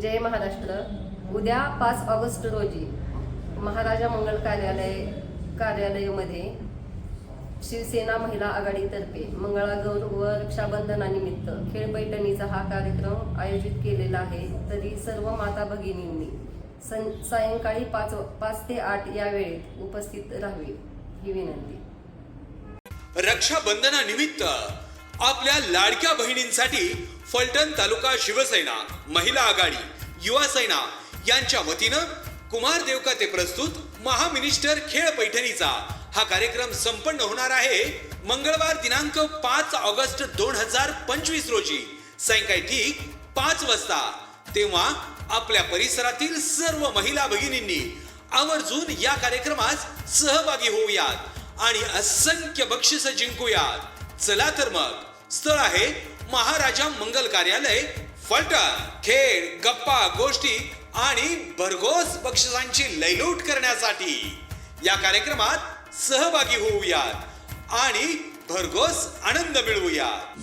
जय महाराष्ट्र. उद्या पाच ऑगस्ट रोजी महाराजा मंगल कार्यालय कार्यालयामध्ये शिवसेना महिला आघाडीतर्फे मंगळागौर व रक्षाबंधनानिमित्त खेळ पैठणीचा हा कार्यक्रम आयोजित केलेला आहे. तरी सर्व माता भगिनींनी सं सायंकाळी पाच पाच ते आठ या वेळेत उपस्थित राहावे ही विनंती. रक्षाबंधनानिमित्त आपल्या लाडक्या बहिणींसाठी फलटण तालुका शिवसेना महिला आघाडी युवा सेना यांच्या वतीनं कुमार देवकाते प्रस्तुत महामिनिस्टर खेळ पैठणीचा हा कार्यक्रम संपन्न होणार आहे मंगळवार दिनांक पाच ऑगस्ट दोन हजार पंचवीस रोजी. सायंकाळी ठीक पाच वाजता. तेव्हा आपल्या परिसरातील सर्व महिला भगिनींनी आवर्जून या कार्यक्रमात सहभागी होऊयात आणि असंख्य बक्षिस जिंकूयात. चला तर मग. स्थळ आहे महाराजा मंगल कार्यालय फलटण खेळ गप्पा गोष्टी आणि भरघोस बक्षिसांची लयलूट करण्यासाठी. या कार्यक्रमात सहभागी होऊयात आणि भरघोस आनंद मिळवूयात.